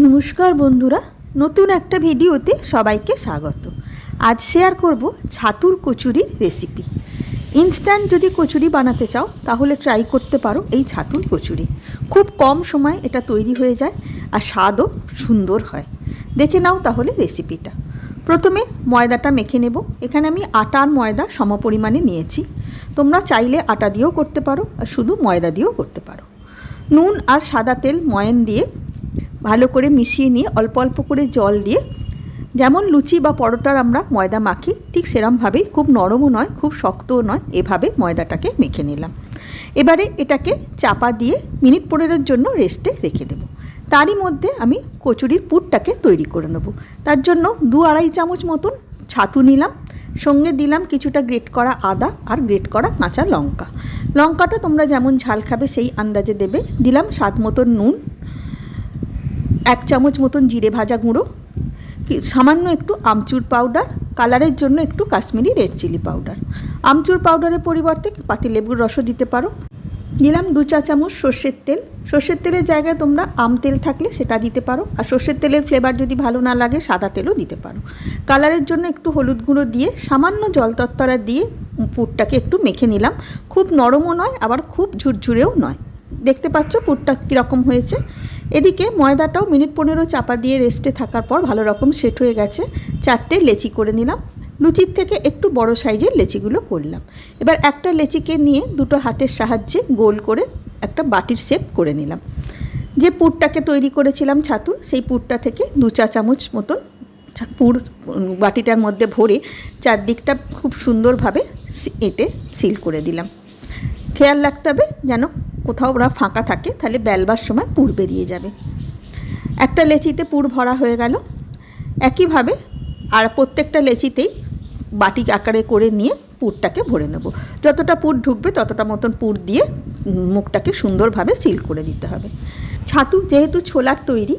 নমস্কার বন্ধুরা, নতুন একটা ভিডিওতে সবাইকে স্বাগত। আজ শেয়ার করব ছাতুর কচুরির রেসিপি ইনস্ট্যান্ট যদি কচুরি বানাতে চাও, তাহলে ট্রাই করতে পারো এই ছাতুর কচুরি। খুব কম সময় এটা তৈরি হয়ে যায় আর স্বাদও সুন্দর হয়। দেখে নাও তাহলে রেসিপিটা প্রথমে ময়দাটা মেখে নেব। এখানে আমি আটা আর ময়দা সমপরিমাণে নিয়েছি। তোমরা চাইলে আটা দিয়েও করতে পারো আর শুধু ময়দা দিয়েও করতে পারো। নুন আর সাদা তেল ময়ান দিয়ে ভালো করে মিশিয়ে নিয়ে অল্প অল্প করে জল দিয়ে, যেমন লুচি বা পরোটার আমরা ময়দা মাখি, ঠিক সেরমভাবেই খুব নরমও নয়, খুব শক্তও নয়, এভাবে ময়দাটাকে মেখে নিলাম। এবারে এটাকে চাপা দিয়ে মিনিট পনেরোর জন্য রেস্টে রেখে দেবো। তারই মধ্যে আমি কচুরির পুরটাকে তৈরি করে নেব। তার জন্য দু আড়াই চামচ মতন ছাতু নিলাম, সঙ্গে দিলাম কিছুটা গ্রেট করা আদা আর গ্রেট করা কাঁচা লঙ্কা। লঙ্কাটা তোমরা যেমন ঝাল খাবে সেই আন্দাজে দেবে। দিলাম স্বাদ মতন নুন এক চামচ মতন জিরে ভাজা গুঁড়ো সামান্য একটু আমচুর পাউডার কালারের জন্য একটু Kashmiri red chilli powder amchur পাউডারের পরিবর্তে পাতিলেবুর রসও দিতে পারো। দিলাম দু চা চামচ সর্ষের তেল। সর্ষের তেলের জায়গায় তোমরা আম তেল থাকলে সেটা দিতে পারো। আর সর্ষের তেলের ফ্লেভার যদি ভালো না লাগে, সাদা তেলও দিতে পারো। কালারের জন্য একটু হলুদ গুঁড়ো দিয়ে সামান্য জল তত্তরা দিয়ে পুরটাকে একটু মেখে নিলাম। খুব নরমও নয়, আবার খুব ঝুরঝুরেও নয়। দেখতে পাচ্ছ পুরটা কীরকম হয়েছে? এদিকে ময়দাটাও মিনিট পনেরো চাপা দিয়ে রেস্টে থাকার পর ভালো রকম সেট হয়ে গেছে। চারটে লেচি করে নিলাম। লুচির থেকে একটু বড় সাইজের লেচিগুলো করলাম। এবার একটা লেচিকে নিয়ে দুটো হাতের সাহায্যে গোল করে একটা বাটির শেপ করে নিলাম। যে পুরটাকে তৈরি করেছিলাম ছাতুর, সেই পুরটা থেকে দু চা চামচ মতন পুর বাটিটার মধ্যে ভরে চারদিকটা খুব সুন্দরভাবে এঁটে সিল করে দিলাম। খেয়াল রাখতে হবে যেন কোথাও ওরা ফাঁকা থাকে, তাহলে বেলবার সময় পুর বেরিয়ে যাবে। একটা লেচিতে পুর ভরা হয়ে গেল। একইভাবে আর প্রত্যেকটা লেচিতেই বাটি আকারে করে নিয়ে পুরটাকে ভরে নেব। যতটা পুর ঢুকবে ততটা মতন পুর দিয়ে মুখটাকে সুন্দরভাবে সিল করে দিতে হবে। ছাতু যেহেতু ছোলার তৈরি,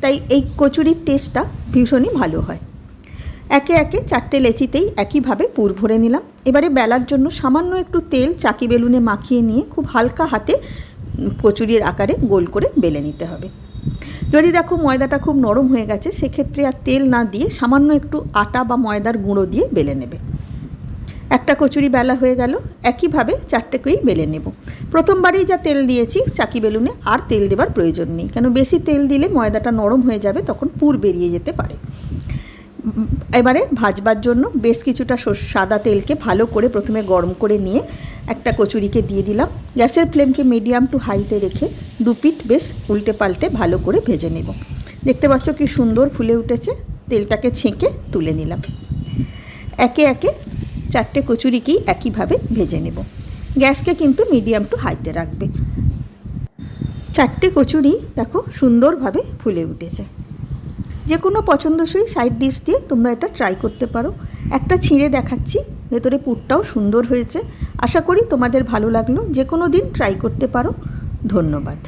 তাই এই কচুরির টেস্টটা ভীষণই ভালো হয়। একে একে চারটে লেচিতেই একইভাবে পুর ভরে নিলাম। এবারে বেলার জন্য সামান্য একটু তেল চাকি বেলুনে মাখিয়ে নিয়ে খুব হালকা হাতে কচুরির আকারে গোল করে বেলে নিতে হবে। যদি দেখো ময়দাটা খুব নরম হয়ে গেছে, সেক্ষেত্রে আর তেল না দিয়ে সামান্য একটু আটা বা ময়দার গুঁড়ো দিয়ে বেলে নেবে। একটা কচুরি বেলা হয়ে গেল, একইভাবে চারটেকেই বেলে নেব। প্রথমবারেই যা তেল দিয়েছি, চাকি বেলুনে আর তেল দেবার প্রয়োজন নেই। কেন বেশি তেল দিলে ময়দাটা নরম হয়ে যাবে, তখন পুর বেরিয়ে যেতে পারে। এবারে ভাজবার জন্য বেশ কিছুটা সাদা তেলকে ভালো করে প্রথমে গরম করে নিয়ে একটা কচুরিকে দিয়ে দিলাম। গ্যাসের ফ্লেমকে মিডিয়াম টু হাইতে রেখে দু পিঠ বেশ উল্টে পাল্টে ভালো করে ভেজে নেব। দেখতে পাচ্ছ কি সুন্দর ফুলে উঠেছে, তেলটাকে ছেঁকে তুলে নিলাম। একে একে চারটে কচুরিকেই একইভাবে ভেজে নেব। গ্যাসকে কিন্তু মিডিয়াম টু হাইতে রাখবে। চারটে কচুরি দেখো সুন্দরভাবে ফুলে উঠেছে। যে কোনো পছন্দসই সাইড ডিশ দিয়ে তোমরা এটা ট্রাই করতে পারো। একটা ছিঁড়ে দেখাচ্ছি, ভেতরে পুরটাও সুন্দর হয়েছে। আশা করি তোমাদের ভালো লাগল। যে কোনো দিন ট্রাই করতে পারো। ধন্যবাদ।